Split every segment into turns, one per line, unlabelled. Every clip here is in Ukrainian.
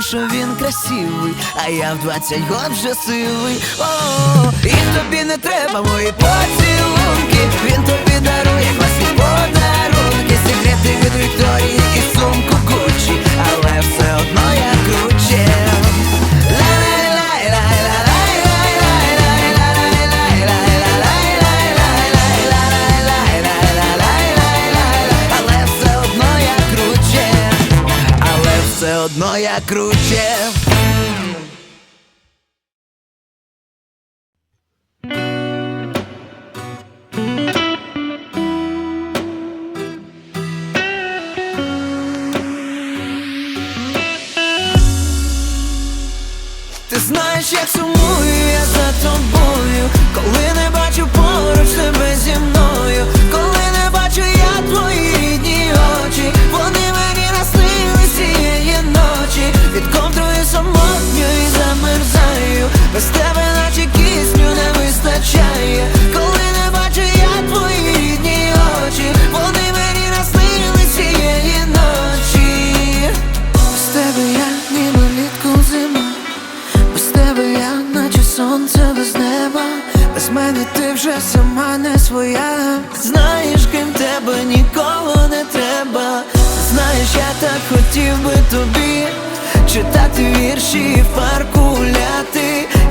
Що він красивий, а я в 20 год вже сивий. О, і тобі не треба мої поцілунки. Він тобі дарує класні подарунки, секрети від Вікторії і сумку Гуччі, але все одно я круче. Одно я круче. Без мене ти вже сама не своя. Знаєш, крім тебе нікого не треба. Знаєш, я так хотів би тобі читати вірші і в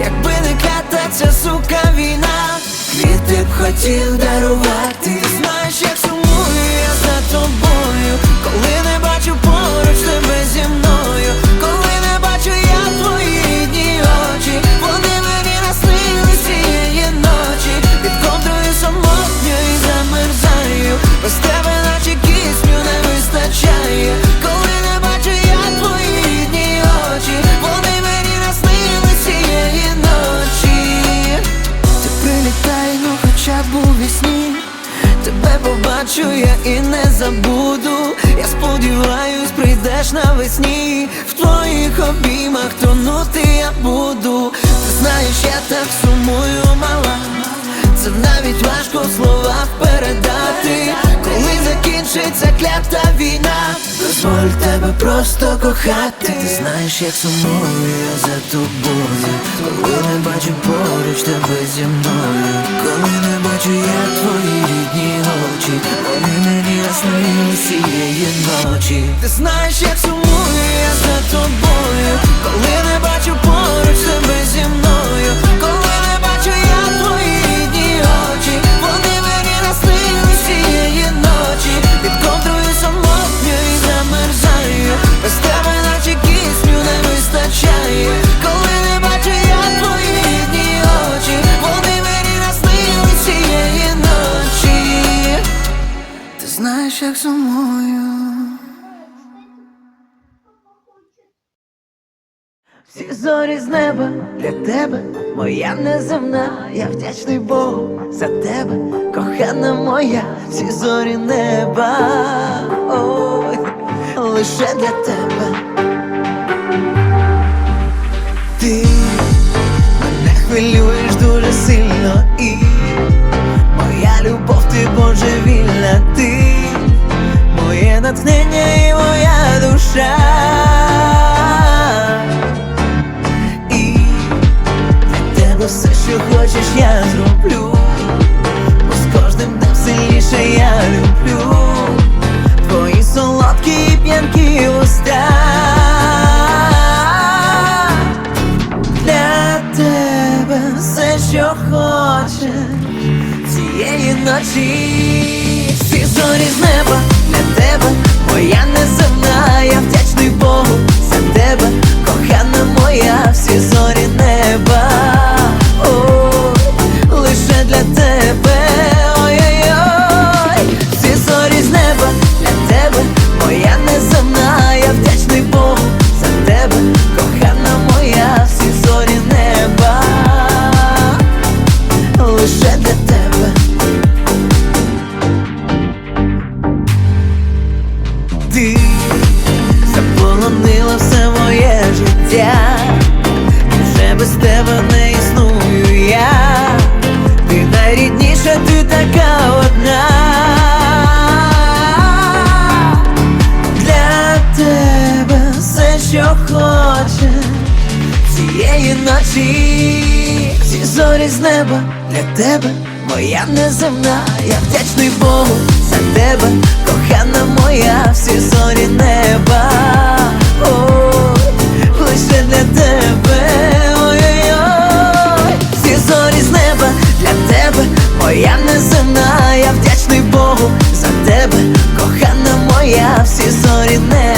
якби не клята сука війна, квіти б хотів дарувати. Знаєш, як сумую я за тобою, ну хоча б у вісні Тебе побачу я і не забуду. Я сподіваюсь, прийдеш навесні. В твоїх обіймах тонути я буду. Ти знаєш, я так сумую, мала. Це навіть важко в словах передати. Коли закінчиться клята війна, дозволь тебе просто кохати. Ти знаєш, як сумую я за тобою. Коли не бачу поруч тебе зі мною, коли не бачу я твої рідні очі, вони мені яснили цієї ночі. Ти знаєш, як сумую я за тобою, коли не як сумую. Всі зорі з неба для тебе, моя неземна, я вдячний Богу за тебе, кохана моя, всі зорі неба, ой, лише для тебе. Ти мене хвилюєш дуже сильно і моя любов, ти божевільна, ти натхнення і моя душа. І для тебе все, що хочеш, я зроблю. Бо з кожним днем сильніше я люблю твої солодкі і уста. Для тебе все, що хочеш цієї ночі, всі зорі з неба цієї ночі, всі зорі з неба для тебе, моя неземна, я вдячний Богу за тебе, кохана моя, всі зорі неба, лише для тебе, всі зорі з неба для тебе, моя неземна, я вдячний Богу за тебе, кохана моя, всі зорі неба